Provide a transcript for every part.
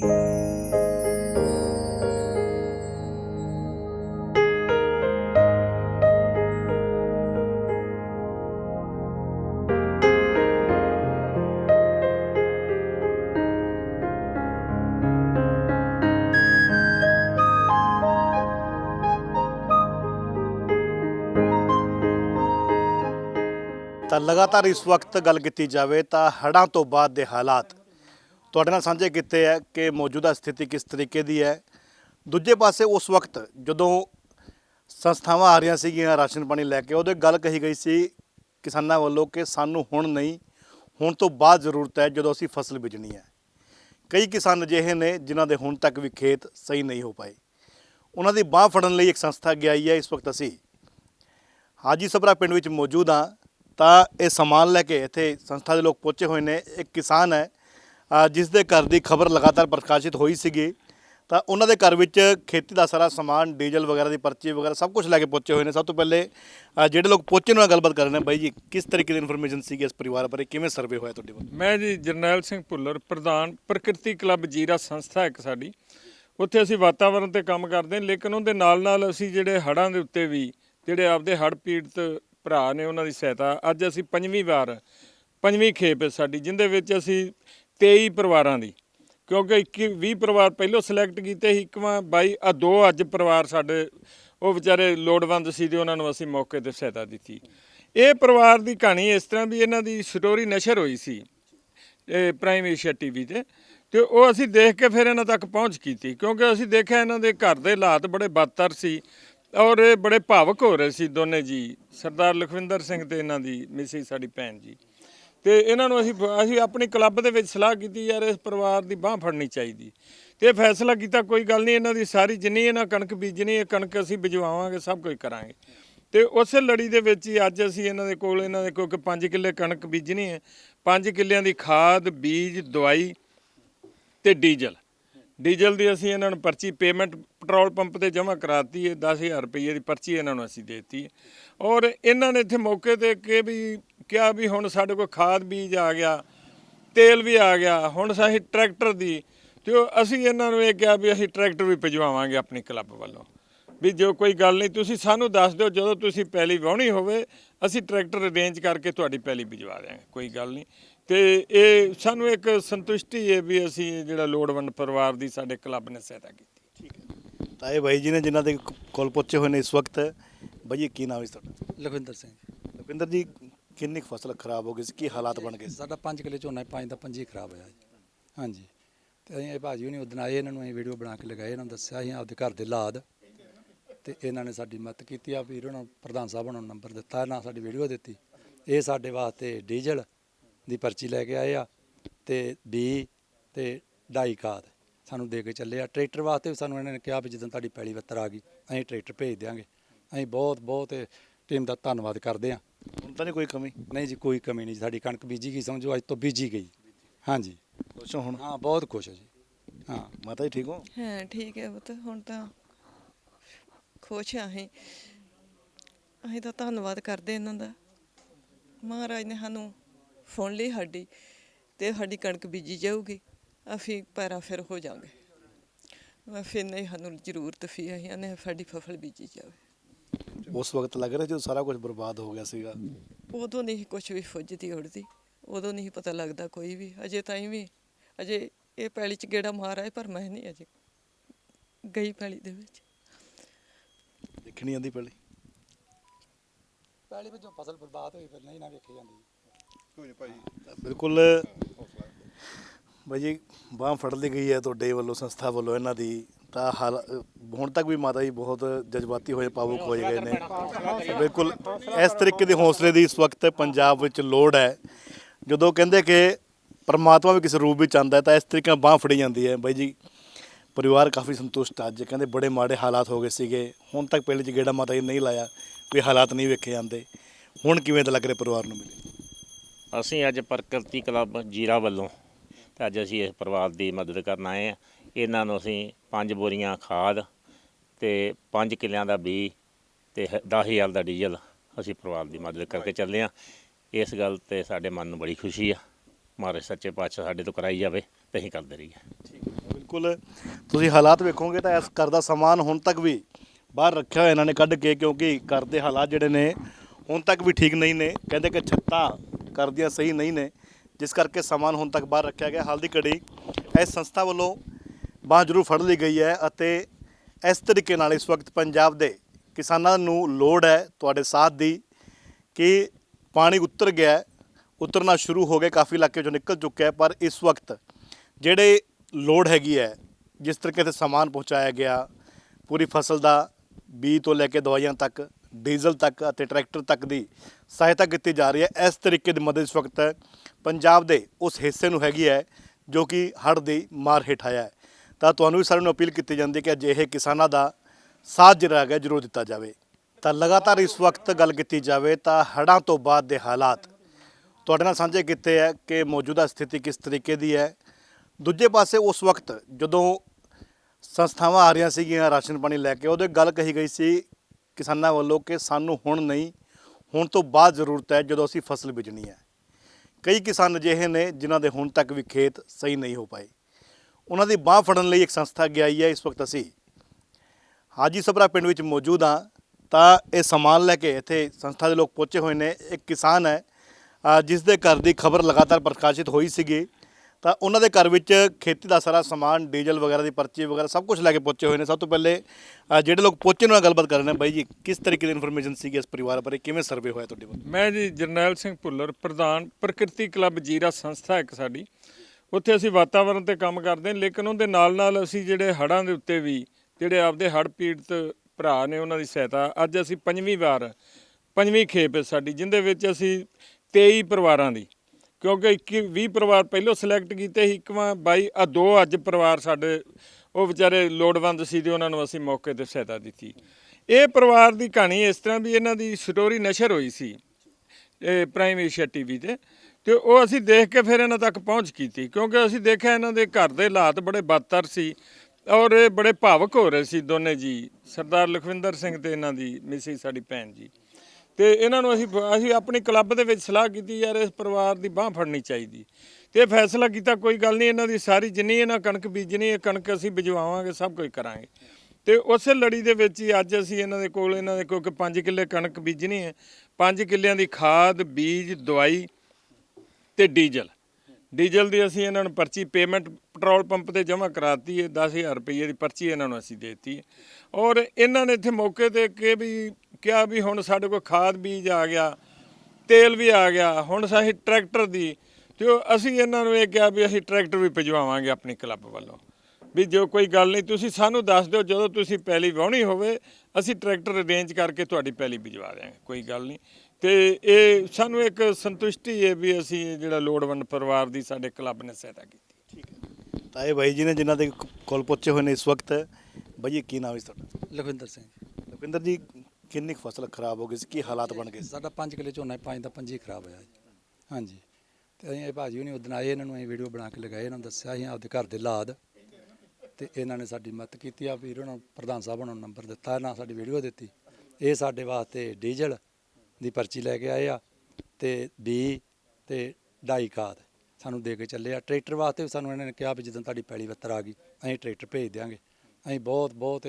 ਤਾਂ ਲਗਾਤਾਰ ਇਸ ਵਕਤ ਗੱਲ ਕੀਤੀ ਜਾਵੇ ਤਾਂ ਹੜ੍ਹਾਂ ਤੋਂ ਬਾਅਦ ਦੇ ਹਾਲਾਤ ਤੁਹਾਡੇ ਨਾਲ ਸਾਂਝੇ ਕੀਤੇ ਹੈ ਕਿ ਮੌਜੂਦਾ ਸਥਿਤੀ ਕਿਸ ਤਰੀਕੇ ਦੀ ਹੈ। ਦੂਜੇ ਪਾਸੇ ਉਸ ਵਕਤ ਜਦੋਂ ਸੰਸਥਾਵਾਂ ਆ ਰਹੀਆਂ ਸੀਗੀਆਂ ਰਾਸ਼ਨ ਪਾਣੀ ਲੈ ਕੇ, ਉਹਦੇ ਗੱਲ ਕਹੀ ਗਈ ਸੀ ਕਿਸਾਨਾਂ ਵੱਲੋਂ ਕਿ ਸਾਨੂੰ ਹੁਣ ਨਹੀਂ, ਹੁਣ ਤੋਂ ਬਾਅਦ ਜ਼ਰੂਰਤ ਹੈ ਜਦੋਂ ਅਸੀਂ ਫਸਲ ਬੀਜਣੀ ਹੈ। ਕਈ ਕਿਸਾਨ ਅਜਿਹੇ ਨੇ ਜਿਨ੍ਹਾਂ ਦੇ ਹੁਣ ਤੱਕ ਵੀ ਖੇਤ ਸਹੀ ਨਹੀਂ ਹੋ ਪਾਏ। ਉਹਨਾਂ ਦੀ ਬਾਹ ਫੜਨ ਲਈ ਇੱਕ ਸੰਸਥਾ ਅੱਗੇ ਆਈ ਹੈ। ਇਸ ਵਕਤ ਅਸੀਂ ਹਾਜੀ ਸਭਰਾ ਪਿੰਡ ਵਿੱਚ ਮੌਜੂਦ ਹਾਂ। ਤਾਂ ਇਹ ਸਮਾਨ ਲੈ ਕੇ ਇੱਥੇ ਸੰਸਥਾ ਦੇ ਲੋਕ ਪਹੁੰਚੇ ਹੋਏ ਨੇ। ਇੱਕ ਕਿਸਾਨ ਹੈ ਜਿਸ ਦੇ ਘਰ ਦੀ ਖਬਰ ਲਗਾਤਾਰ ਪ੍ਰਕਾਸ਼ਿਤ ਹੋਈ ਸੀਗੀ ਤਾਂ ਉਹਨਾਂ ਦੇ ਘਰ ਵਿੱਚ ਖੇਤੀ ਦਾ ਸਾਰਾ ਸਮਾਨ ਡੀਜ਼ਲ ਵਗੈਰਾ ਦੀ ਪਰਚੀ ਵਗੈਰਾ ਸਭ ਕੁਝ ਲੈ ਕੇ ਪਹੁੰਚੇ ਹੋਏ ਨੇ। ਸਭ ਤੋਂ ਪਹਿਲੇ ਅ, ਜਿਹੜੇ ਲੋਕ ਪਹੁੰਚੇ ਉਹਨਾਂ ਨਾਲ ਗੱਲਬਾਤ ਕਰ ਰਹੇ ਨੇ। ਬਾਈ ਜੀ ਕਿਸ ਤਰੀਕੇ ਦੀ ਇਨਫੋਰਮੇਸ਼ਨ ਸੀਗੀ ਇਸ ਪਰਿਵਾਰ ਬਾਰੇ? ਕਿਵੇਂ ਸਰਵੇ ਹੋਇਆ ਤੁਹਾਡੇ ਵੱਲੋਂ? ਮੈਂ ਜੀ ਜਰਨੈਲ ਸਿੰਘ ਭੁੱਲਰ ਪ੍ਰਧਾਨ ਪ੍ਰਕਿਰਤੀ ਕਲੱਬ ਜੀਰਾ ਸੰਸਥਾ ਇੱਕ ਸਾਡੀ। ਉੱਥੇ ਅਸੀਂ ਵਾਤਾਵਰਣ ਤੇ ਕੰਮ ਕਰਦੇ ਹਾਂ ਲੇਕਿਨ ਉਹਦੇ ਨਾਲ ਨਾਲ ਅਸੀਂ ਜਿਹੜੇ ਹੜ੍ਹਾਂ ਦੇ ਉੱਤੇ ਵੀ ਜਿਹੜੇ ਆਪਦੇ ਹੜ੍ਹ ਪੀੜਤ ਭਰਾ ਨੇ ਉਹਨਾਂ ਦੀ ਸਹਾਇਤਾ। ਅੱਜ ਅਸੀਂ ਪੰਜਵੀਂ ਵਾਰ ਪੰਜਵੀਂ ਖੇਪ ਹੈ ਸਾਡੀ ਜਿੰਦੇ ਵਿੱਚ ਅਸੀਂ 23 ਪਰਿਵਾਰਾਂ ਦੀ। ਕਿਉਂਕਿ 21 20 ਪਰਿਵਾਰ ਪਹਿਲੋਂ ਸਿਲੈਕਟ ਕੀਤੇ ਸੀ ਇੱਕਵਾਂ ਬਾਈ ਆ ਦੋ ਅੱਜ ਪਰਿਵਾਰ ਸਾਡੇ, ਉਹ ਵਿਚਾਰੇ ਲੋੜਵੰਦ ਸੀ ਤੇ ਉਹਨਾਂ ਨੂੰ ਅਸੀਂ ਮੌਕੇ ਤੇ ਸਹਾਇਤਾ ਦਿੱਤੀ। ਇਹ ਪਰਿਵਾਰ ਦੀ ਕਹਾਣੀ ਇਸ ਤਰ੍ਹਾਂ ਵੀ ਇਹਨਾਂ ਦੀ ਸਟੋਰੀ ਨਸ਼ਰ ਹੋਈ ਸੀ, ਇਹ ਪ੍ਰਾਈਮ ਏਸ਼ੀਆ ਟੀਵੀ ਤੇ। ਤੇ ਉਹ ਅਸੀਂ ਦੇਖ ਕੇ ਫਿਰ ਇਹਨਾਂ ਤੱਕ ਪਹੁੰਚ ਕੀਤੀ, ਕਿਉਂਕਿ ਅਸੀਂ ਦੇਖਿਆ ਇਹਨਾਂ ਦੇ ਘਰ ਦੇ ਹਾਲਾਤ ਬੜੇ ਬਦਤਰ ਸੀ ਔਰ ਇਹ ਬੜੇ ਭਾਵਕ ਹੋ ਰਹੇ ਸੀ ਦੋਨੇ ਜੀ। ਸਰਦਾਰ ਲਖਵਿੰਦਰ ਸਿੰਘ ਤੇ ਇਹਨਾਂ ਦੀ ਮਿਸੀ, ਸਾਡੀ ਭੈਣ ਜੀ। ਤੇ ਇਹਨਾਂ ਨੂੰ ਅਸੀਂ ਅਸੀਂ ਆਪਣੀ ਕਲੱਬ ਦੇ ਵਿੱਚ ਸਲਾਹ ਕੀਤੀ, ਯਾਰ ਇਸ ਪਰਿਵਾਰ ਦੀ ਬਾਹ ਫੜਨੀ ਚਾਹੀਦੀ। ਤੇ ਇਹ ਫੈਸਲਾ ਕੀਤਾ, ਕੋਈ ਗੱਲ ਨਹੀਂ, ਇਹਨਾਂ ਦੀ ਸਾਰੀ ਜਿੰਨੀ ਇਹਨਾਂ ਕਣਕ ਬੀਜਣੀ ਹੈ, ਕਣਕ ਅਸੀਂ ਬਿਜਵਾਵਾਂਗੇ ਸਭ ਕੁਝ ਕਰਾਂਗੇ। ਤੇ ਉਸੇ ਲੜੀ ਦੇ ਵਿੱਚ ਹੀ ਅੱਜ ਅਸੀਂ ਇਹਨਾਂ ਦੇ ਕੋਲ, ਇਹਨਾਂ ਦੇ ਕਿਉਂਕਿ 5 ਕਿੱਲੇ ਕਣਕ ਬੀਜਣੀ ਹੈ। 5 ਕਿੱਲਿਆਂ ਦੀ ਖਾਦ, ਬੀਜ, ਦਵਾਈ ਤੇ ਡੀਜ਼ਲ। ਡੀਜ਼ਲ ਦੀ ਅਸੀਂ ਇਹਨਾਂ ਨੂੰ ਪਰਚੀ, ਪੇਮੈਂਟ ਪੈਟਰੋਲ ਪੰਪ ਤੇ ਜਮ੍ਹਾਂ ਕਰਾਤੀ ਹੈ 10000 ਰੁਪਏ ਦੀ ਪਰਚੀ ਇਹਨਾਂ ਨੂੰ ਅਸੀਂ ਦੇਤੀ ਹੈ। ਔਰ ਇਹਨਾਂ ਨੇ ਇੱਥੇ ਮੌਕੇ ਤੇ ਕਿ ਵੀ ਕਿਹਾ ਵੀ ਹੁਣ ਸਾਡੇ ਕੋਲ ਖਾਦ ਬੀਜ ਆ ਗਿਆ ਤੇਲ ਵੀ ਆ ਗਿਆ ਹੁਣ ਸਾਹੀ ਟਰੈਕਟਰ ਦੀ ਤੇ ਉਹ ਅਸੀਂ ਇਹਨਾਂ ਨੂੰ ਇਹ ਕਿਹਾ ਵੀ ਅਸੀਂ ਟਰੈਕਟਰ ਵੀ ਭਿਜਵਾਵਾਂਗੇ ਆਪਣੀ ਕਲੱਬ ਵੱਲੋਂ। ਵੀ ਜੋ ਕੋਈ ਗੱਲ ਨਹੀਂ ਤੁਸੀਂ ਸਾਨੂੰ ਦੱਸ ਦਿਓ ਜਦੋਂ ਤੁਸੀਂ ਪਹਿਲੀ ਵਾਹਣੀ ਹੋਵੇ ਅਸੀਂ ਟਰੈਕਟਰ ਅਰੇਂਜ ਕਰਕੇ ਤੁਹਾਡੀ ਪਹਿਲੀ ਭਿਜਵਾ ਦਿਆਂਗੇ ਕੋਈ ਗੱਲ ਨਹੀਂ। ਤੇ ਇਹ ਸਾਨੂੰ ਇੱਕ ਸੰਤੁਸ਼ਟੀ ਹੈ ਵੀ ਅਸੀਂ ਜਿਹੜਾ ਲੋੜਵੰਦ ਪਰਿਵਾਰ ਦੀ ਸਾਡੇ ਕਲੱਬ ਨੇ ਸਹਾਇਤਾ ਕੀਤੀ। ਤਾਂ ਇਹ ਬਾਈ ਜੀ ਨੇ ਜਿਨ੍ਹਾਂ ਦੇ ਕੋਲ ਪਹੁੰਚੇ ਹੋਏ ਨੇ ਇਸ ਵਕਤ ਬਾਈ ਜੀ ਕੀ ਨਾਮ ਹੈ ਜੀ ਤੁਹਾਡਾ? ਲਖਵਿੰਦਰ ਸਿੰਘ। ਲਖਵਿੰਦਰ ਜੀ ਕਿੰਨੀ ਕੁ ਫਸਲ ਖਰਾਬ ਹੋ ਗਈ ਸੀ? ਕੀ ਹਾਲਾਤ ਬਣ ਗਏ ਸੀ? ਸਾਡਾ 5 ਕਿੱਲੇ ਝੋਨਾ, ਪੰਜ ਦਾ ਪੰਜੀ ਖਰਾਬ ਹੋਇਆ ਜੀ। ਹਾਂਜੀ। ਤੇ ਅਸੀਂ ਇਹ ਭਾਜੀ ਹੁਣੀ ਉਦਣ ਆਏ, ਇਹਨਾਂ ਨੂੰ ਅਸੀਂ ਵੀਡੀਓ ਬਣਾ ਕੇ ਲਗਾਏ, ਇਹਨਾਂ ਨੂੰ ਦੱਸਿਆ, ਅਸੀਂ ਆਪਦੇ ਘਰ ਦੇ ਲਾਦ। ਤੇ ਇਹਨਾਂ ਨੇ ਸਾਡੀ ਮਦਦ ਕੀਤੀ, ਆ ਵੀਰ ਉਹਨਾਂ ਨੂੰ, ਪ੍ਰਧਾਨ ਸਾਹਿਬ ਉਹਨਾਂ ਨੂੰ ਨੰਬਰ ਦਿੱਤਾ, ਨਾ ਸਾਡੀ ਵੀਡੀਓ ਦਿੱਤੀ। ਇਹ ਸਾਡੇ ਵਾਸਤੇ ਡੀਜ਼ਲ ਦੀ ਪਰਚੀ ਲੈ ਕੇ ਆਏ ਆ, ਤੇ ਬੀ ਤੇ ਡਾਈ ਖਾਦ ਸਾਨੂੰ ਦੇ ਕੇ ਚੱਲੇ ਆ। ਟਰੈਕਟਰ ਵਾਸਤੇ ਵੀ ਸਾਨੂੰ ਇਹਨਾਂ ਨੇ ਕਿਹਾ ਵੀ ਜਦੋਂ ਤੁਹਾਡੀ ਪੈਲੀ ਵੱਤਰ ਆ ਗਈ, ਅਸੀਂ ਟਰੈਕਟਰ ਭੇਜ ਦਿਆਂਗੇ। ਅਸੀਂ ਬਹੁਤ ਬਹੁਤ ਟੀਮ ਦਾ ਧੰਨਵਾਦ ਕਰਦੇ ਹਾਂ ਤਾਂ ਨਹੀਂ ਕੋਈ ਕਮੀ? ਨਹੀਂ ਜੀ ਕੋਈ ਕਮੀ ਨਹੀਂ ਜੀ। ਸਾਡੀ ਕਣਕ ਬੀਜੀ ਗਈ ਸਮਝੋ ਅੱਜ ਤੋਂ ਬੀਜੀ ਗਈ। ਹਾਂਜੀ। ਖੁਸ਼ ਹੋ ਹੁਣ? ਹਾਂ ਬਹੁਤ ਖੁਸ਼ ਹਾਂ ਜੀ। ਹਾਂ। ਮਾਤਾ ਜੀ ਠੀਕ ਹੋ? ਹਾਂ ਠੀਕ ਹੈ ਪੁੱਤ ਹੁਣ ਤਾਂ ਖੁਸ਼ ਹਾਂ ਅਸੀਂ। ਅਸੀਂ ਤਾਂ ਧੰਨਵਾਦ ਕਰਦੇ ਇਹਨਾਂ ਦਾ। ਮਹਾਰਾਜ ਨੇ ਸਾਨੂੰ ਸੁਣ ਲਈ ਸਾਡੀ ਤੇ ਸਾਡੀ ਕਣਕ ਬੀਜੀ ਜਾਊਗੀ। ਅਸੀਂ ਪੈਰਾ ਫਿਰ ਹੋ ਜਾਾਂਗੇ। ਮੈਂ ਫਿਰ ਨਹੀਂ ਸਾਨੂੰ ਜ਼ਰੂਰਤ ਸੀ ਅਸੀਂ ਨੇ ਸਾਡੀ ਫਸਲ ਬੀਜੀ ਜਾਵੇ। ਉਸ ਵਕਤ ਲੱਗ ਰਿਹਾ ਜਦੋਂ ਸਾਰਾ ਕੁਝ ਬਰਬਾਦ ਹੋ ਗਿਆ ਸੀਗਾ। ਉਦੋਂ ਨਹੀਂ ਕੁਝ ਵੀ ਫੁੱਜਦੀ ਉੜਦੀ ਉਦੋਂ ਨਹੀਂ ਪਤਾ ਲੱਗਦਾ ਕੋਈ ਵੀ ਅਜੇ ਤਾਈਂ ਵੀ ਅਜੇ ਇਹ ਪੈਲੀ ਚ ਗੇੜਾ ਮਾਰ ਆਏ ਪਰ ਮੈਂ ਨਹੀਂ ਅਜੇ ਗਈ ਪੈਲੀ ਦੇ ਵਿੱਚ। ਵੇਖੀ ਨਹੀਂ ਜਾਂਦੀ ਪਹਿਲੇ ਵਿੱਚੋਂ ਫਸਲ ਬਰਬਾਦ ਹੋਈ ਫਿਰ ਨਹੀਂ ਨਾ ਵੇਖੀ ਜਾਂਦੀ। ਤਾਂ ਬਿਲਕੁਲ ਬਾਈ ਜੀ ਬਾਹ ਫੜ ਲਈ ਗਈ ਹੈ ਤੁਹਾਡੇ ਵੱਲੋਂ ਸੰਸਥਾ ਵੱਲੋਂ ਇਹਨਾਂ ਦੀ ਤਾਂ ਹਾਲ ਹੁਣ ਤੱਕ ਵੀ ਮਾਤਾ ਜੀ ਬਹੁਤ ਜਜ਼ਬਾਤੀ ਹੋਏ ਭਾਵੁਕ ਹੋਏ ਗਏ ਨੇ। ਬਿਲਕੁਲ ਇਸ ਤਰੀਕੇ ਦੇ ਹੌਸਲੇ ਦੀ ਇਸ ਵਕਤ ਪੰਜਾਬ ਵਿੱਚ ਲੋੜ ਹੈ। ਜਦੋਂ ਕਹਿੰਦੇ ਕਿ ਪਰਮਾਤਮਾ ਵੀ ਕਿਸੇ ਰੂਪ ਵਿੱਚ ਆਉਂਦਾ ਹੈ ਤਾਂ ਇਸ ਤਰੀਕੇ ਨਾਲ ਬਾਹ ਫੜੀ ਜਾਂਦੀ ਹੈ। ਬਾਈ ਜੀ ਪਰਿਵਾਰ ਕਾਫੀ ਸੰਤੁਸ਼ਟ ਆ। ਅੱਜ ਕਹਿੰਦੇ ਬੜੇ ਮਾੜੇ ਹਾਲਾਤ ਹੋ ਗਏ ਸੀਗੇ। ਹੁਣ ਤੱਕ ਪਹਿਲੇ ਚ ਗੇੜਾ ਮਾਤਾ ਜੀ ਨਹੀਂ ਲਾਇਆ। ਕੋਈ ਹਾਲਾਤ ਨਹੀਂ ਵੇਖੇ ਜਾਂਦੇ। ਹੁਣ ਕਿਵੇਂ ਦਾ ਲੱਗ ਰਿਹਾ ਪਰਿਵਾਰ ਨੂੰ ਮਿਲੇ? ਅਸੀਂ ਅੱਜ ਪ੍ਰਕਿਰਤੀ ਕਲੱਬ ਜੀਰਾ ਵੱਲੋਂ ਤੇ ਅੱਜ ਅਸੀਂ ਇਸ ਪਰਿਵਾਰ ਦੀ ਮਦਦ ਕਰਨ ਆਏ ਆ ਇਹਨਾਂ ਨੂੰ ਅਸੀਂ ਪੰਜ ਬੋਰੀਆਂ ਖਾਦ ਅਤੇ ਪੰਜ ਕਿੱਲਿਆਂ ਦਾ ਬੀ ਤੇ 10000 ਦਾ ਡੀਜ਼ਲ ਅਸੀਂ ਪਰਿਵਾਰ ਦੀ ਮਦਦ ਕਰਕੇ ਚੱਲੇ ਹਾਂ। ਇਸ ਗੱਲ ਤੇ ਸਾਡੇ ਮਨ ਨੂੰ ਬੜੀ ਖੁਸ਼ੀ ਆ। ਮਹਾਰਾਜ ਸੱਚੇ ਪਾਤਸ਼ਾਹ ਸਾਡੇ ਤੋਂ ਕਰਾਈ ਜਾਵੇ ਤੇ ਅਸੀਂ ਕਰਦੇ ਰਹੀਏ। ਬਿਲਕੁਲ। ਤੁਸੀਂ ਹਾਲਾਤ ਵੇਖੋਗੇ ਤਾਂ ਇਸ ਘਰ ਦਾ ਸਮਾਨ ਹੁਣ ਤੱਕ ਵੀ ਬਾਹਰ ਰੱਖਿਆ ਹੋਇਆ ਇਹਨਾਂ ਨੇ ਕੱਢ ਕੇ, ਕਿਉਂਕਿ ਘਰ ਦੇ ਹਾਲਾਤ ਜਿਹੜੇ ਨੇ ਹੁਣ ਤੱਕ ਵੀ ਠੀਕ ਨਹੀਂ ਨੇ। ਕਹਿੰਦੇ ਕਿ ਛੱਤਾਂ ਘਰ ਦੀਆਂ ਸਹੀ ਨਹੀਂ ਨੇ, ਜਿਸ ਕਰਕੇ ਸਮਾਨ ਹੁਣ ਤੱਕ ਬਾਹਰ ਰੱਖਿਆ ਗਿਆ। ਹਾਲ ਦੀ ਘੜੀ ਇਸ ਸੰਸਥਾ ਵੱਲੋਂ ਬਾਂਹ ਜ਼ਰੂਰ ਫੜ ਲਈ ਗਈ ਹੈ ਅਤੇ ਇਸ ਤਰੀਕੇ ਨਾਲ ਇਸ ਵਕਤ ਪੰਜਾਬ ਦੇ ਕਿਸਾਨਾਂ ਨੂੰ ਲੋੜ ਹੈ ਤੁਹਾਡੇ ਸਾਥ ਦੀ ਕਿ ਪਾਣੀ ਉਤਰ ਗਿਆ ਉਤਰਨਾ ਸ਼ੁਰੂ ਹੋ ਗਿਆ, ਕਾਫੀ ਇਲਾਕੇ ਚੋਂ ਨਿਕਲ ਚੁੱਕਿਆ ਹੈ, ਪਰ ਇਸ ਵਕਤ ਜਿਹੜੇ ਲੋੜ ਹੈਗੀ ਹੈ, ਜਿਸ ਤਰੀਕੇ ਤੇ ਸਮਾਨ ਪਹੁੰਚਾਇਆ ਗਿਆ, ਪੂਰੀ ਫਸਲ ਦਾ ਬੀਜ ਤੋਂ ਲੈ ਕੇ ਦਵਾਈਆਂ ਤੱਕ, ਡੀਜ਼ਲ ਤੱਕ ਅਤੇ ਟਰੈਕਟਰ ਤੱਕ ਦੀ ਸਹਾਇਤਾ ਕੀਤੀ ਜਾ ਰਹੀ ਹੈ, ਇਸ ਤਰੀਕੇ ਦੀ ਮਦਦ ਇਸ ਵਕਤ ਪੰਜਾਬ ਦੇ ਉਸ ਹਿੱਸੇ ਨੂੰ ਹੈਗੀ ਹੈ, ਜੋ ਕਿ ਹੜ੍ਹ ਦੀ ਮਾਰ ਹੇਠ ਆਇਆ ਹੈ। ਤਾਂ ਤੁਹਾਨੂੰ ਵੀ ਸਾਰਿਆਂ ਨੂੰ ਅਪੀਲ ਕੀਤੀ ਜਾਂਦੀ ਹੈ ਕਿ ਅਜਿਹੇ ਕਿਸਾਨਾਂ ਦਾ ਸਾਥ ਜਿਹੜਾ ਹੈਗਾ ਜ਼ਰੂਰ ਦਿੱਤਾ ਜਾਵੇ। ਤਾਂ ਲਗਾਤਾਰ ਇਸ ਵਕਤ ਗੱਲ ਕੀਤੀ ਜਾਵੇ ਤਾਂ ਹੜ੍ਹਾਂ ਤੋਂ ਬਾਅਦ ਦੇ ਹਾਲਾਤ ਤੁਹਾਡੇ ਨਾਲ ਸਾਂਝੇ ਕੀਤੇ ਹੈ ਕਿ ਮੌਜੂਦਾ ਸਥਿਤੀ ਕਿਸ ਤਰੀਕੇ ਦੀ ਹੈ। ਦੂਜੇ ਪਾਸੇ ਉਸ ਵਕਤ ਜਦੋਂ ਸੰਸਥਾਵਾਂ ਆ ਰਹੀਆਂ ਸੀਗੀਆਂ ਰਾਸ਼ਨ ਪਾਣੀ ਲੈ ਕੇ, ਉਹਦੇ ਗੱਲ ਕਹੀ ਗਈ ਸੀ ਕਿਸਾਨਾਂ ਵੱਲੋਂ ਕਿ ਸਾਨੂੰ ਹੁਣ ਨਹੀਂ, ਹੁਣ ਤੋਂ ਬਾਅਦ ਜ਼ਰੂਰਤ ਹੈ ਜਦੋਂ ਅਸੀਂ ਫਸਲ ਬੀਜਣੀ ਹੈ। ਕਈ ਕਿਸਾਨ ਅਜਿਹੇ ਨੇ ਜਿਨ੍ਹਾਂ ਦੇ ਹੁਣ ਤੱਕ ਵੀ ਖੇਤ ਸਹੀ ਨਹੀਂ ਹੋ ਪਾਏ। ਉਹਨਾਂ ਦੀ ਬਾਹ ਫੜਨ ਲਈ ਇੱਕ ਸੰਸਥਾ ਅੱਗੇ ਆਈ ਹੈ, ਇਸ ਵਕਤ ਅਸੀਂ ਹਾਜੀ ਸਭਰਾ ਪਿੰਡ ਵਿੱਚ ਮੌਜੂਦ ਹਾਂ। ਤਾਂ ਇਹ ਸਮਾਨ ਲੈ ਕੇ ਇੱਥੇ ਸੰਸਥਾ ਦੇ ਲੋਕ ਪਹੁੰਚੇ ਹੋਏ ਨੇ। ਇੱਕ ਕਿਸਾਨ ਹੈ ਜਿਸ ਦੇ ਘਰ ਦੀ ਖਬਰ ਲਗਾਤਾਰ ਪ੍ਰਕਾਸ਼ਿਤ ਹੋਈ ਸੀਗੀ। ਤਾਂ ਉਹਨਾਂ ਦੇ ਘਰ ਵਿੱਚ ਖੇਤੀ ਦਾ ਸਾਰਾ ਸਮਾਨ, ਡੀਜ਼ਲ ਵਗੈਰਾ ਦੀ ਪਰਚੀ ਵਗੈਰਾ ਸਭ ਕੁਝ ਲੈ ਕੇ ਪਹੁੰਚੇ ਹੋਏ ਨੇ। ਸਭ ਤੋਂ ਪਹਿਲੇ ਜਿਹੜੇ ਲੋਕ ਪਹੁੰਚੇ ਉਹਨਾਂ ਨਾਲ ਗੱਲਬਾਤ ਕਰ ਰਹੇ ਨੇ। ਬਾਈ ਜੀ, ਕਿਸ ਤਰੀਕੇ ਦੀ ਇਨਫੋਰਮੇਸ਼ਨ ਸੀਗੀ ਇਸ ਪਰਿਵਾਰ ਬਾਰੇ? ਕਿਵੇਂ ਸਰਵੇ ਹੋਇਆ ਤੁਹਾਡੇ ਵੱਲੋਂ? ਮੈਂ ਜੀ ਜਰਨੈਲ ਸਿੰਘ ਭੁੱਲਰ, ਪ੍ਰਧਾਨ ਪ੍ਰਕਿਰਤੀ ਕਲੱਬ ਜੀਰਾ ਸੰਸਥਾ ਇੱਕ ਸਾਡੀ। ਉੱਥੇ ਅਸੀਂ ਵਾਤਾਵਰਣ ਤੇ ਕੰਮ ਕਰਦੇ ਹਾਂ, ਲੇਕਿਨ ਉਹਦੇ ਨਾਲ ਨਾਲ ਅਸੀਂ ਜਿਹੜੇ ਹੜ੍ਹਾਂ ਦੇ ਉੱਤੇ ਵੀ ਜਿਹੜੇ ਆਪਦੇ ਹੜ੍ਹ ਪੀੜਤ ਭਰਾ ਨੇ ਉਹਨਾਂ ਦੀ ਸਹਾਇਤਾ, ਅੱਜ ਅਸੀਂ ਪੰਜਵੀਂ ਵਾਰ, ਪੰਜਵੀਂ ਖੇਪ ਹੈ ਸਾਡੀ, ਜਿੰਦੇ ਵਿੱਚ ਅਸੀਂ 23 ਪਰਿਵਾਰਾਂ ਦੀ, ਕਿਉਂਕਿ 21 20 ਪਰਿਵਾਰ ਪਹਿਲੋਂ ਸਿਲੈਕਟ ਕੀਤੇ ਸੀ ਇੱਕਵਾਂ 22 ਆ ਦੋ ਅੱਜ ਪਰਿਵਾਰ ਸਾਡੇ, ਉਹ ਵਿਚਾਰੇ ਲੋੜਵੰਦ ਸੀ ਤੇ ਉਹਨਾਂ ਨੂੰ ਅਸੀਂ ਮੌਕੇ ਤੇ ਸਹਾਇਤਾ ਦਿੱਤੀ। ਇਹ ਪਰਿਵਾਰ ਦੀ ਕਹਾਣੀ ਇਸ ਤਰ੍ਹਾਂ ਵੀ ਇਹਨਾਂ ਦੀ ਸਟੋਰੀ ਨਸ਼ਰ ਹੋਈ ਸੀ, ਇਹ ਪ੍ਰਾਈਮ ਏਸ਼ੀਆ ਟੀਵੀ ਤੇ। ਤੇ ਉਹ ਅਸੀਂ ਦੇਖ ਕੇ ਫਿਰ ਇਹਨਾਂ ਤੱਕ ਪਹੁੰਚ ਕੀਤੀ, ਕਿਉਂਕਿ ਅਸੀਂ ਦੇਖਿਆ ਇਹਨਾਂ ਦੇ ਘਰ ਦੇ ਹਾਲਾਤ ਬੜੇ ਬਦਤਰ ਸੀ ਔਰ ਇਹ ਬੜੇ ਭਾਵਕ ਹੋ ਰਹੇ ਸੀ ਦੋਨੇ ਜੀ, ਸਰਦਾਰ ਲਖਵਿੰਦਰ ਸਿੰਘ ਤੇ ਇਹਨਾਂ ਦੀ ਮਿਸੀ ਸਾਡੀ ਭੈਣ ਜੀ। ਤੇ ਇਹਨਾਂ ਨੂੰ ਅਸੀਂ ਅਸੀਂ ਆਪਣੀ ਕਲੱਬ ਦੇ ਵਿੱਚ ਸਲਾਹ ਕੀਤੀ, ਯਾਰ ਇਸ ਪਰਿਵਾਰ ਦੀ ਬਾਹ ਫੜਨੀ ਚਾਹੀਦੀ। ਤੇ ਇਹ ਫੈਸਲਾ ਕੀਤਾ, ਕੋਈ ਗੱਲ ਨਹੀਂ, ਇਹਨਾਂ ਦੀ ਸਾਰੀ ਜਿੰਨੀ ਇਹਨਾਂ ਕਣਕ ਬੀਜਣੀ ਹੈ ਕਣਕ ਅਸੀਂ ਬਿਜਵਾਵਾਂਗੇ ਸਭ ਕੁਝ ਕਰਾਂਗੇ। ਤੇ ਉਸੇ ਲੜੀ ਦੇ ਵਿੱਚ ਹੀ ਅੱਜ ਅਸੀਂ ਇਹਨਾਂ ਦੇ ਕੋਲ, ਇਹਨਾਂ ਦੇ ਕਿਉਂਕਿ 5 ਕਿੱਲੇ ਕਣਕ ਬੀਜਣੀ ਹੈ। 5 ਕਿੱਲਿਆਂ ਦੀ ਖਾਦ, ਬੀਜ, ਦਵਾਈ ਤੇ ਡੀਜ਼ਲ। ਡੀਜ਼ਲ ਦੀ ਅਸੀਂ ਇਹਨਾਂ ਨੂੰ ਪਰਚੀ ਪੇਮੈਂਟ ਪੈਟਰੋਲ ਪੰਪ ਤੇ ਜਮ੍ਹਾਂ ਕਰਾਤੀ ਹੈ 10000 ਰੁਪਏ ਦੀ ਪਰਚੀ ਇਹਨਾਂ ਨੂੰ ਅਸੀਂ ਦੇਤੀ ਹੈ। ਔਰ ਇਹਨਾਂ ਨੇ ਇੱਥੇ ਮੌਕੇ ਤੇ ਕਿ ਵੀ ਕਿਹਾ ਵੀ ਹੁਣ ਸਾਡੇ ਕੋਲ ਖਾਦ ਬੀਜ ਆ ਗਿਆ, ਤੇਲ ਵੀ ਆ ਗਿਆ, ਹੁਣ ਸਾਹੀ ਟਰੈਕਟਰ ਦੀ ਤੇ ਉਹ ਅਸੀਂ ਇਹਨਾਂ ਨੂੰ ਇਹ ਕਿਹਾ ਵੀ ਅਸੀਂ ਟਰੈਕਟਰ ਵੀ ਭਿਜਵਾਵਾਂਗੇ ਆਪਣੀ ਕਲੱਬ ਵੱਲੋਂ। ਵੀ ਜੋ ਕੋਈ ਗੱਲ ਨਹੀਂ ਤੁਸੀਂ ਸਾਨੂੰ ਦੱਸ ਦਿਓ ਜਦੋਂ ਤੁਸੀਂ ਪਹਿਲੀ ਵਾਹਣੀ ਹੋਵੇ ਅਸੀਂ ਟਰੈਕਟਰ ਅਰੇਂਜ ਕਰਕੇ ਤੁਹਾਡੀ ਪਹਿਲੀ ਭਿਜਵਾ ਦਿਆਂਗੇ ਕੋਈ ਗੱਲ ਨਹੀਂ। ਤੇ ਇਹ ਸਾਨੂੰ ਇੱਕ ਸੰਤੁਸ਼ਟੀ ਹੈ ਵੀ ਅਸੀਂ ਇਹ ਜਿਹੜਾ ਲੋੜਵੰਦ ਪਰਿਵਾਰ ਦੀ ਸਾਡੇ ਕਲੱਬ ਨੇ ਸਹਾਇਤਾ ਕੀਤੀ। ਤਾਂ ਇਹ ਬਾਈ ਜੀ ਨੇ ਜਿਨ੍ਹਾਂ ਦੇ ਕੋਲ ਪਹੁੰਚੇ ਹੋਏ ਨੇ ਇਸ ਵਕਤ ਬਾਈ ਜੀ ਕੀ ਨਾਮ ਹੈ ਤੁਹਾਡਾ? ਲਖਵਿੰਦਰ ਸਿੰਘ। ਲਖਵਿੰਦਰ ਜੀ ਕਿੰਨੀ ਕੁ ਫਸਲ ਖਰਾਬ ਹੋ ਗਈ ਸੀ? ਕੀ ਹਾਲਾਤ ਬਣ ਗਏ ਸੀ? ਸਾਡਾ 5 ਕਿੱਲੇ ਝੋਨਾ 5 ਦਾ 5 ਹੀ ਖਰਾਬ ਹੋਇਆ ਜੀ। ਹਾਂਜੀ। ਤੇ ਅਸੀਂ ਇਹ ਭਾਜੀ ਹੁਣੀ ਉਦਣ ਆਏ ਇਹਨਾਂ ਨੂੰ ਅਸੀਂ ਵੀਡੀਓ ਬਣਾ ਕੇ ਲਗਾਏ ਇਹਨਾਂ ਨੂੰ ਦੱਸਿਆ ਅਸੀਂ ਆਪਦੇ ਘਰ ਦੇ ਲਾਦ ਤੇ ਇਹਨਾਂ ਨੇ ਸਾਡੀ ਮਦਦ ਕੀਤੀ। ਆ ਵੀਰ ਉਹਨਾਂ ਨੂੰ ਪ੍ਰਧਾਨ ਸਾਹਿਬ ਉਹਨਾਂ ਨੂੰ ਨੰਬਰ ਦਿੱਤਾ ਇਹਨਾਂ ਸਾਡੀ ਵੀਡੀਓ ਦਿੱਤੀ। ਇਹ ਸਾਡੇ ਵਾਸਤੇ ਡੀਜ਼ਲ ਦੀ ਪਰਚੀ ਲੈ ਕੇ ਆਏ ਆ ਤੇ ਬੀ ਤੇ ਡਾਈ ਖਾਦ ਸਾਨੂੰ ਦੇ ਕੇ ਚੱਲੇ ਆ। ਟਰੈਕਟਰ ਵਾਸਤੇ ਵੀ ਸਾਨੂੰ ਇਹਨਾਂ ਨੇ ਕਿਹਾ ਵੀ ਜਦੋਂ ਤੁਹਾਡੀ ਪੈਲੀ ਬੱਤਰ ਆ ਗਈ ਅਸੀਂ ਟਰੈਕਟਰ ਭੇਜ ਦਿਆਂਗੇ। ਅਸੀਂ ਬਹੁਤ ਬਹੁਤ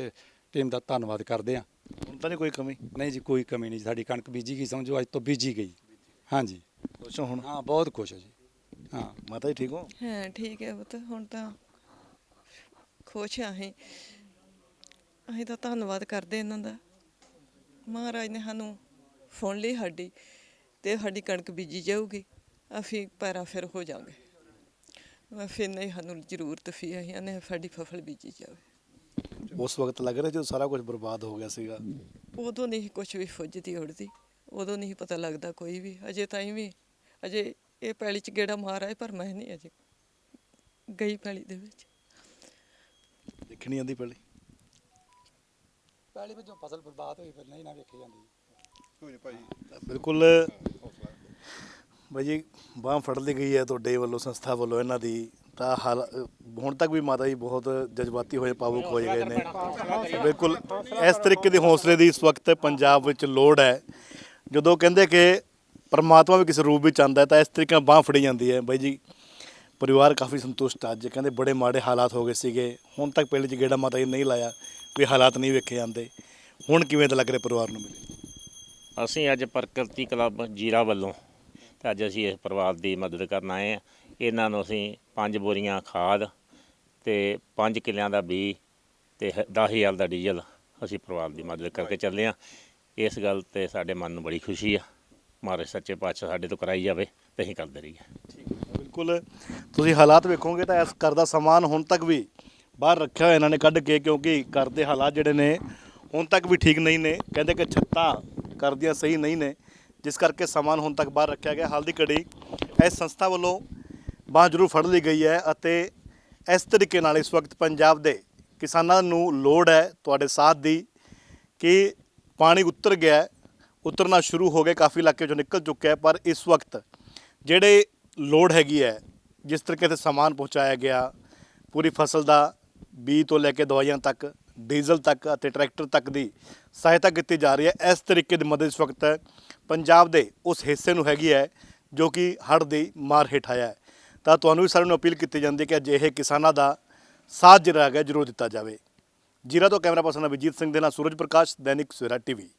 ਟੀਮ ਦਾ ਧੰਨਵਾਦ ਕਰਦੇ ਹਾਂ ਹੁਣ ਤਾਂ ਨਹੀਂ ਕੋਈ ਕਮੀ? ਨਹੀਂ ਜੀ ਕੋਈ ਕਮੀ ਨਹੀਂ ਸਾਡੀ ਕਣਕ ਬੀਜੀ ਗਈ ਸਮਝੋ ਅੱਜ ਤੋਂ ਬੀਜੀ ਗਈ। ਹਾਂਜੀ। ਅੱਛਾ ਹੁਣ? ਹਾਂ ਬਹੁਤ ਖੁਸ਼ ਹਾਂ ਜੀ। ਹਾਂ। ਮਾਤਾ ਜੀ ਠੀਕ ਹੋ? ਹਾਂ ਠੀਕ ਹੈ ਪੁੱਤ। ਹੁਣ ਤਾਂ ਖੁਸ਼ ਹਾਂ ਅਸੀਂ। ਅਸੀਂ ਤਾਂ ਧੰਨਵਾਦ ਕਰਦੇ ਇਹਨਾਂ ਦਾ। ਮਹਾਰਾਜ ਨੇ ਸਾਨੂੰ ਸੁਣ ਲਈ ਸਾਡੀ ਤੇ ਸਾਡੀ ਕਣਕ ਬੀਜੀ ਜਾਊਗੀ। ਅਸੀਂ ਪੈਰਾਂ ਫਿਰ ਹੋ ਜਾਵਾਂਗੇ। ਫਿਰ ਨਹੀਂ ਸਾਨੂੰ ਜ਼ਰੂਰਤ ਫੀ ਅਸੀਂ ਨੇ ਸਾਡੀ ਫਸਲ ਬੀਜੀ ਜਾਵੇ। ਉਸ ਵਕਤ ਲੱਗ ਰਿਹਾ ਜਦੋਂ ਸਾਰਾ ਕੁਝ ਬਰਬਾਦ ਹੋ ਗਿਆ ਸੀਗਾ? ਉਦੋਂ ਨਹੀਂ ਕੁਝ ਵੀ ਫੁੱਜਦੀ ਉੜਦੀ। ਉਦੋਂ ਨਹੀਂ ਪਤਾ ਲੱਗਦਾ ਕੋਈ ਵੀ। ਅਜੇ ਤਾਈਂ ਵੀ ਅਜੇ ਇਹ ਪੈਲੀ ਚ ਗੇੜਾ ਮਾਰ ਆਏ ਪਰ ਮੈਂ ਨਹੀਂ ਅਜੇ ਗਈ ਪੈਲੀ ਦੇ ਵਿੱਚ। ਦੇਖਣੀ ਆਂਦੀ ਪਹਿਲੇ? ਪਹਿਲੀ ਵਿੱਚ ਫਸਲ ਬਰਬਾਦ ਹੋਈ ਫਿਰ ਨਹੀਂ ਨਾ ਵੇਖੀ ਜਾਂਦੀ। ਤਾਂ ਬਿਲਕੁਲ ਬਾਈ ਜੀ ਬਾਹ ਫੜ ਲਈ ਗਈ ਹੈ ਤੁਹਾਡੇ ਵੱਲੋਂ ਸੰਸਥਾ ਵੱਲੋਂ ਇਹਨਾਂ ਦੀ। ਤਾਂ ਹਾਲ ਹੁਣ ਤੱਕ ਵੀ ਮਾਤਾ ਜੀ ਬਹੁਤ ਜਜ਼ਬਾਤੀ ਹੋਏ ਭਾਵੁਕ ਹੋਏ ਗਏ ਨੇ। ਬਿਲਕੁਲ ਇਸ ਤਰੀਕੇ ਦੇ ਹੌਸਲੇ ਦੀ ਇਸ ਵਕਤ ਪੰਜਾਬ ਵਿੱਚ ਲੋੜ ਹੈ। ਜਦੋਂ ਕਹਿੰਦੇ ਕਿ ਪਰਮਾਤਮਾ ਵੀ ਕਿਸੇ ਰੂਪ ਵਿੱਚ ਆਉਂਦਾ ਹੈ ਤਾਂ ਇਸ ਤਰੀਕੇ ਨਾਲ ਬਾਹ ਫੜੀ ਜਾਂਦੀ ਹੈ। ਬਾਈ ਜੀ ਪਰਿਵਾਰ ਕਾਫੀ ਸੰਤੁਸ਼ਟ ਆ। ਅੱਜ ਕਹਿੰਦੇ ਬੜੇ ਮਾੜੇ ਹਾਲਾਤ ਹੋ ਗਏ ਸੀਗੇ। ਹੁਣ ਤੱਕ ਪਿੰਡ 'ਚ ਗੇੜਾ ਮਾਤਾ ਜੀ ਨਹੀਂ ਲਾਇਆ ਕੋਈ ਹਾਲਾਤ ਨਹੀਂ ਵੇਖੇ ਜਾਂਦੇ। ਹੁਣ ਕਿਵੇਂ ਦਾ ਲੱਗ ਰਿਹਾ ਪਰਿਵਾਰ ਨੂੰ ਮਿਲੇ? ਅਸੀਂ ਅੱਜ ਪ੍ਰਕਿਰਤੀ ਕਲੱਬ ਜੀਰਾ ਵੱਲੋਂ ਤੇ ਅੱਜ ਅਸੀਂ ਇਸ ਪਰਿਵਾਰ ਦੀ ਮਦਦ ਕਰਨ ਆਏ ਆ ਇਹਨਾਂ ਨੂੰ ਅਸੀਂ ਪੰਜ ਬੋਰੀਆਂ ਖਾਦ ਤੇ 5 ਕਿੱਲਿਆਂ ਦਾ ਬੀ ਤੇ 10000 ਦਾ ਡੀਜ਼ਲ ਅਸੀਂ ਪਰਿਵਾਰ ਦੀ ਮਦਦ ਕਰਕੇ ਚੱਲੇ ਆ ਇਸ ਗੱਲ ਤੇ ਸਾਡੇ ਮਨ ਨੂੰ ਬੜੀ ਖੁਸ਼ੀ ਆ। ਮਹਾਰਾਜ ਸੱਚੇ ਪਾਤਸ਼ਾਹ ਸਾਡੇ ਤੋਂ ਕਰਾਈ ਜਾਵੇ ਤੇ ਅਸੀਂ ਕਰਦੇ ਰਹੀਏ। ਬਿਲਕੁਲ। ਤੁਸੀਂ ਹਾਲਾਤ ਵੇਖੋਗੇ ਤਾਂ ਇਸ ਘਰ ਦਾ ਸਮਾਨ ਹੁਣ ਤੱਕ ਵੀ ਬਾਹਰ ਰੱਖਿਆ ਹੋਇਆ ਇਹਨਾਂ ਨੇ ਕੱਢ ਕੇ, ਕਿਉਂਕਿ ਘਰ ਦੇ ਹਾਲਾਤ ਜਿਹੜੇ ਨੇ ਹੁਣ ਤੱਕ ਵੀ ਠੀਕ ਨਹੀਂ ਨੇ। ਕਹਿੰਦੇ ਕਿ ਛੱਤਾਂ ਘਰ ਦੀਆਂ ਸਹੀ ਨਹੀਂ ਨੇ, ਜਿਸ ਕਰਕੇ ਸਮਾਨ ਹੁਣ ਤੱਕ ਬਾਹਰ ਰੱਖਿਆ ਗਿਆ। ਹਾਲ ਦੀ ਘੜੀ ਇਸ ਸੰਸਥਾ ਵੱਲੋਂ ਬਾਂਹ ਜ਼ਰੂਰ ਫੜ ਲਈ ਗਈ ਹੈ ਅਤੇ ਇਸ ਤਰੀਕੇ ਨਾਲ ਇਸ ਵਕਤ ਪੰਜਾਬ ਦੇ ਕਿਸਾਨਾਂ ਨੂੰ ਲੋੜ ਹੈ ਤੁਹਾਡੇ ਸਾਥ ਦੀ ਕਿ ਪਾਣੀ ਉਤਰ ਗਿਆ ਉਤਰਨਾ ਸ਼ੁਰੂ ਹੋ ਗਿਆ, ਕਾਫੀ ਇਲਾਕੇ ਚੋਂ ਨਿਕਲ ਚੁੱਕਿਆ ਪਰ ਇਸ ਵਕਤ ਜਿਹੜੇ ਲੋੜ ਹੈਗੀ ਹੈ, ਜਿਸ ਤਰੀਕੇ ਤੇ ਸਮਾਨ ਪਹੁੰਚਾਇਆ ਗਿਆ, ਪੂਰੀ ਫਸਲ ਦਾ ਬੀਜ ਤੋਂ ਲੈ ਕੇ ਦਵਾਈਆਂ ਤੱਕ, ਡੀਜ਼ਲ ਤੱਕ ਅਤੇ ਟਰੈਕਟਰ ਤੱਕ ਦੀ ਸਹਾਇਤਾ ਕੀਤੀ ਜਾ ਰਹੀ ਹੈ। ਇਸ ਤਰੀਕੇ ਦੀ ਮਦਦ ਇਸ ਵਕਤ ਪੰਜਾਬ ਦੇ ਉਸ ਹਿੱਸੇ ਨੂੰ ਹੈਗੀ ਹੈ, ਜੋ ਕਿ ਹੜ੍ਹ ਦੀ ਮਾਰ ਹੇਠ ਆਇਆ ਹੈ। ਤਾਂ ਤੁਹਾਨੂੰ ਵੀ ਸਾਰਿਆਂ ਨੂੰ ਅਪੀਲ ਕੀਤੀ ਜਾਂਦੀ ਹੈ ਕਿ ਅਜਿਹੇ ਕਿਸਾਨਾਂ ਦਾ ਸਾਥ ਜਿਹੜਾ ਹੈਗਾ ਜ਼ਰੂਰ ਦਿੱਤਾ ਜਾਵੇ। ਜੀਰਾ ਤੋਂ ਕੈਮਰਾ ਪਰਸਨ ਅਭਿਜੀਤ ਸਿੰਘ ਦੇ ਨਾਲ ਸੂਰਜ ਪ੍ਰਕਾਸ਼, ਦੈਨਿਕ ਸਵੇਰਾ ਟੀਵੀ।